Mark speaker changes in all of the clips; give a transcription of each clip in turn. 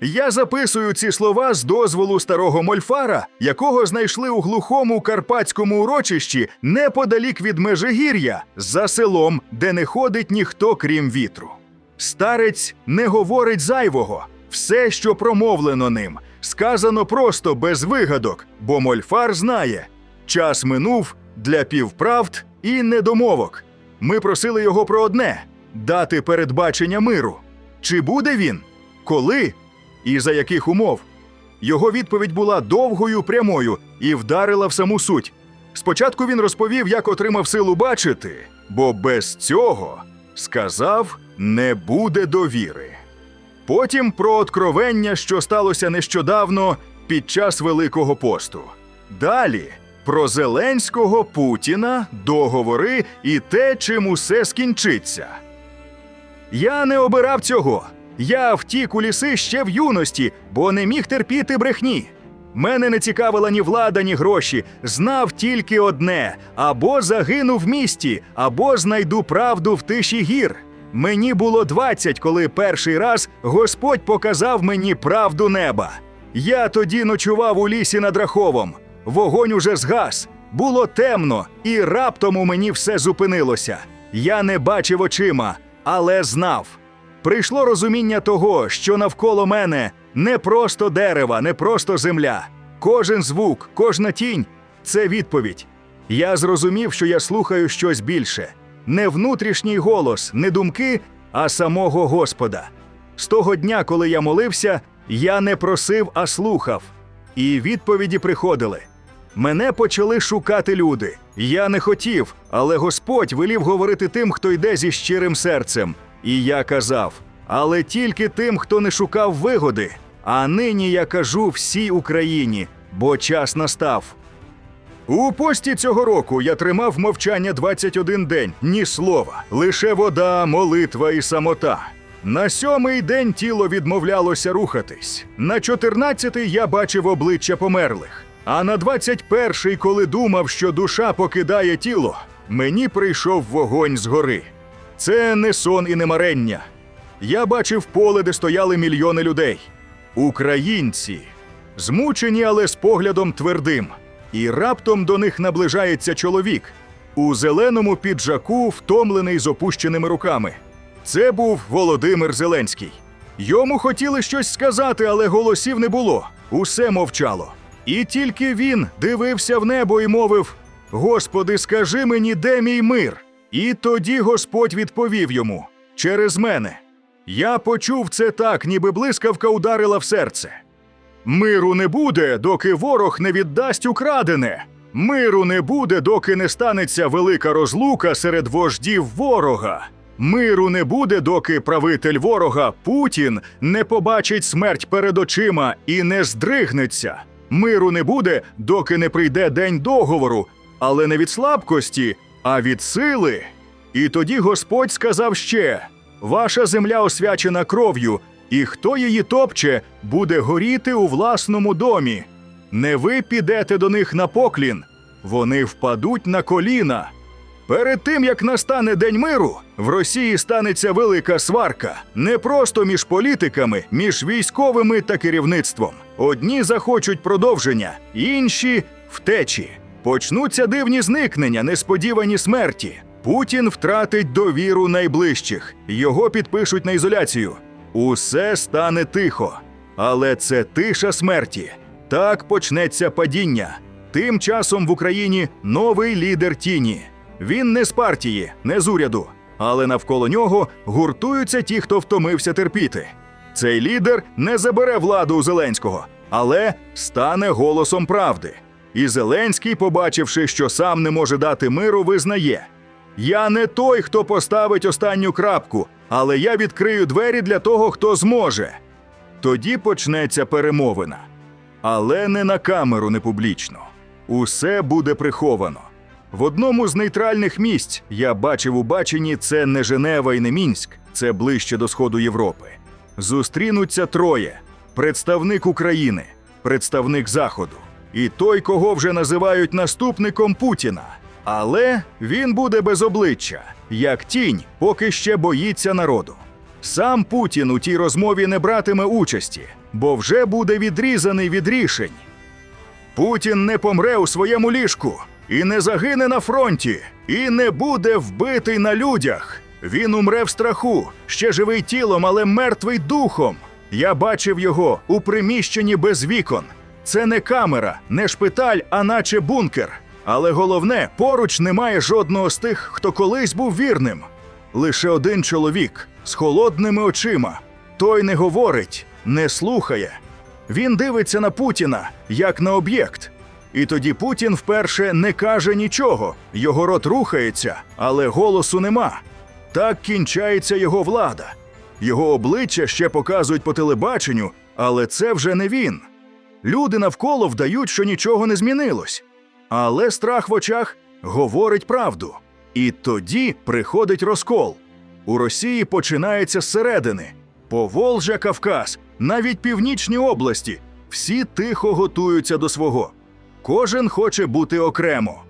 Speaker 1: Я записую ці слова з дозволу старого мольфара, якого знайшли у глухому карпатському урочищі неподалік від Межигір'я, за селом, де не ходить ніхто крім вітру. Старець не говорить зайвого. Все, що промовлено ним, сказано просто без вигадок, бо мольфар знає. Час минув для півправд і недомовок. Ми просили його про одне дати передбачення миру. Чи буде він? Коли? І за яких умов? Його відповідь була довгою прямою і вдарила в саму суть. Спочатку він розповів, як отримав силу бачити, бо без цього сказав не буде довіри. Потім про откровення, що сталося нещодавно під час Великого посту. Далі про Зеленського, Путіна, договори і те, чим усе скінчиться. Я не обирав цього. Я втік у ліси ще в юності, бо не міг терпіти брехні. Мене не цікавила ні влада, ні гроші. Знав тільки одне: або загину в місті, або знайду правду в тиші гір. Мені було 20, коли перший раз Господь показав мені правду неба. Я тоді ночував у лісі над Раховом. Вогонь уже згас. Було темно, і раптом у мені все зупинилося. Я не бачив очима, але знав. Прийшло розуміння того, що навколо мене не просто дерева, не просто земля. Кожен звук, кожна тінь це відповідь. Я зрозумів, що я слухаю щось більше. Не внутрішній голос, не думки, а самого Господа. З того дня, коли я молився, я не просив, а слухав. І відповіді приходили. Мене почали шукати люди. Я не хотів, але Господь велів говорити тим, хто йде зі щирим серцем. І я казав, але тільки тим, хто не шукав вигоди. А нині я кажу всій Україні, бо час настав. У пості цього року я тримав мовчання 21 день, ні слова, лише вода, молитва і самота. На сьомий день тіло відмовлялося рухатись. На чотирнадцятий я бачив обличчя померлих. А на 21-й, коли думав, що душа покидає тіло, мені прийшов вогонь згори. Це не сон і не марення. Я бачив поле, де стояли мільйони людей. Українці, змучені, але з поглядом твердим. І раптом до них наближається чоловік у зеленому піджаку, втомлений з опущеними руками. Це був Володимир Зеленський. Йому хотіли щось сказати, але голосів не було. Усе мовчало. І тільки він дивився в небо і мовив: Господи, скажи мені, де мій мир? І тоді Господь відповів йому через мене. Я почув це так, ніби блискавка ударила в серце. Миру не буде, доки ворог не віддасть украдене. Миру не буде, доки не станеться велика розлука серед вождів ворога. Миру не буде, доки правитель ворога Путін не побачить смерть перед очима і не здригнеться. Миру не буде, доки не прийде день договору, але не від слабкості, а від сили. І тоді Господь сказав ще: Ваша земля освячена кров'ю, і хто її топче, буде горіти у власному домі. Не ви підете до них на поклін, вони впадуть на коліна. Перед тим як настане день миру, в Росії станеться велика сварка не просто між політиками, між військовими та керівництвом. Одні захочуть продовження, інші втечі. Почнуться дивні зникнення, несподівані смерті. Путін втратить довіру найближчих, його підпишуть на ізоляцію. Усе стане тихо, але це тиша смерті. Так почнеться падіння. Тим часом в Україні новий лідер тіні. Він не з партії, не з уряду, але навколо нього гуртуються ті, хто втомився терпіти. Цей лідер не забере владу у Зеленського, але стане голосом правди. І Зеленський, побачивши, що сам не може дати миру, визнає: Я не той, хто поставить останню крапку, але я відкрию двері для того, хто зможе. Тоді почнеться перемовина. Але не на камеру, не публічно. Усе буде приховано. В одному з нейтральних місць я бачив у баченні це не Женева і не Мінськ, це ближче до сходу Європи. Зустрінуться троє: представник України, представник Заходу і той, кого вже називають наступником Путіна. Але він буде без обличчя, як тінь, поки ще боїться народу. Сам Путін у тій розмові не братиме участі, бо вже буде відрізаний від рішень. Путін не помре у своєму ліжку, і не загине на фронті, і не буде вбитий на людях. Він умре в страху, ще живий тілом, але мертвий духом. Я бачив його у приміщенні без вікон. Це не камера, не шпиталь, а наче бункер. Але головне, поруч немає жодного з тих, хто колись був вірним. Лише один чоловік з холодними очима. Той не говорить, не слухає. Він дивиться на Путіна як на об'єкт. І тоді Путін вперше не каже нічого, його рот рухається, але голосу нема. Так кінчається його влада. Його обличчя ще показують по телебаченню, але це вже не він. Люди навколо вдають, що нічого не змінилось. Але страх в очах говорить правду. І тоді приходить розкол. У Росії починається зсередини. Поволжя, Кавказ, навіть північні області. Всі тихо готуються до свого. Кожен хоче бути окремо.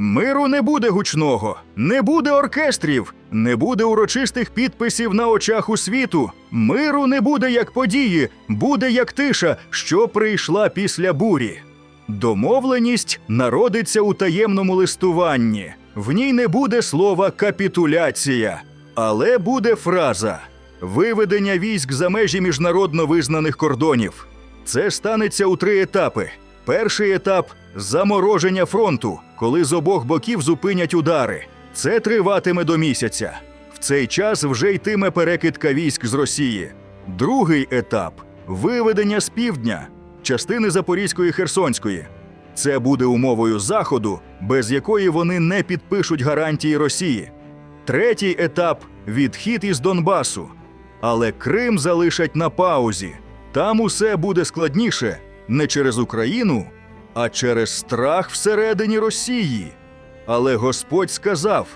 Speaker 1: Миру не буде гучного, не буде оркестрів, не буде урочистих підписів на очах у світу. Миру не буде як події, буде як тиша, що прийшла після бурі. Домовленість народиться у таємному листуванні. В ній не буде слова капітуляція, але буде фраза виведення військ за межі міжнародно визнаних кордонів. Це станеться у три етапи. Перший етап замороження фронту, коли з обох боків зупинять удари. Це триватиме до місяця. В цей час вже йтиме перекидка військ з Росії. Другий етап виведення з півдня, частини Запорізької Херсонської. Це буде умовою Заходу, без якої вони не підпишуть гарантії Росії. Третій етап відхід із Донбасу. Але Крим залишать на паузі. Там усе буде складніше не через Україну, а через страх всередині Росії. Але Господь сказав: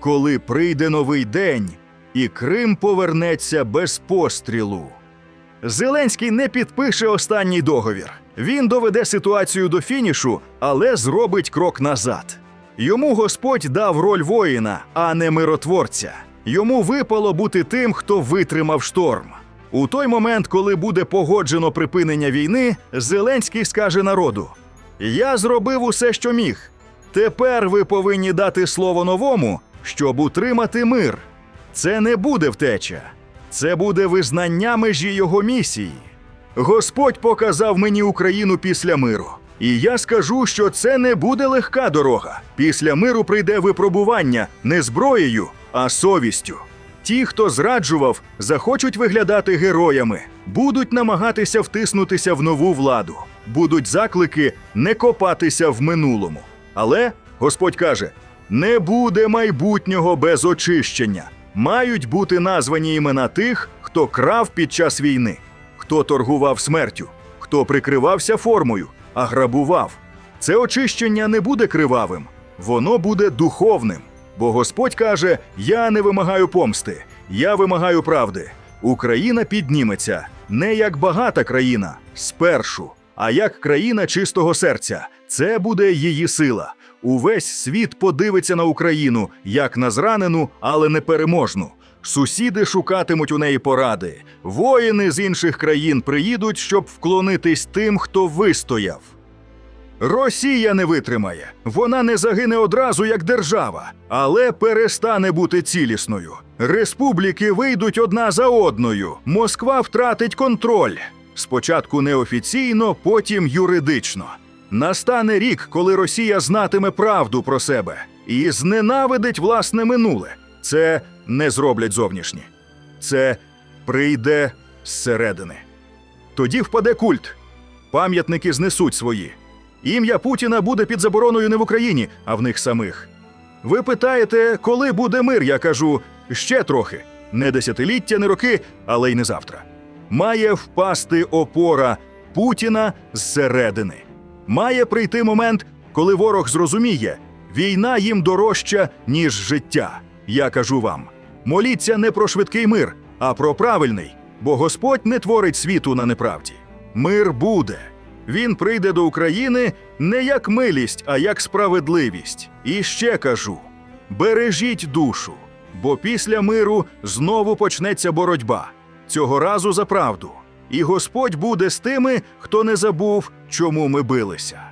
Speaker 1: коли прийде новий день, і Крим повернеться без пострілу. Зеленський не підпише останній договір. Він доведе ситуацію до фінішу, але зробить крок назад. Йому Господь дав роль воїна, а не миротворця. Йому випало бути тим, хто витримав шторм. У той момент, коли буде погоджено припинення війни, Зеленський скаже народу: Я зробив усе, що міг. Тепер ви повинні дати слово новому, щоб утримати мир. Це не буде втеча, це буде визнання межі його місії. Господь показав мені Україну після миру. І я скажу, що це не буде легка дорога. Після миру прийде випробування не зброєю, а совістю. Ті, хто зраджував, захочуть виглядати героями, будуть намагатися втиснутися в нову владу, будуть заклики не копатися в минулому. Але Господь каже: не буде майбутнього без очищення. Мають бути названі імена тих, хто крав під час війни, хто торгував смертю, хто прикривався формою, а грабував. Це очищення не буде кривавим, воно буде духовним. Бо Господь каже: Я не вимагаю помсти, я вимагаю правди. Україна підніметься не як багата країна спершу, а як країна чистого серця. Це буде її сила. Увесь світ подивиться на Україну як на зранену, але непереможну. Сусіди шукатимуть у неї поради. Воїни з інших країн приїдуть, щоб вклонитись тим, хто вистояв. Росія не витримає. Вона не загине одразу як держава, але перестане бути цілісною. Республіки вийдуть одна за одною. Москва втратить контроль. Спочатку неофіційно, потім юридично. Настане рік, коли Росія знатиме правду про себе і зненавидить власне минуле. Це не зроблять зовнішні. Це прийде зсередини. Тоді впаде культ. Пам'ятники знесуть свої. Ім'я Путіна буде під забороною не в Україні, а в них самих. Ви питаєте, коли буде мир? Я кажу ще трохи. Не десятиліття, не роки, але й не завтра. Має впасти опора Путіна зсередини. Має прийти момент, коли ворог зрозуміє, війна їм дорожча, ніж життя. Я кажу вам: моліться не про швидкий мир, а про правильний, бо Господь не творить світу на неправді. Мир буде. Він прийде до України не як милість, а як справедливість. І ще кажу: бережіть душу, бо після миру знову почнеться боротьба. Цього разу за правду. І Господь буде з тими, хто не забув, чому ми билися.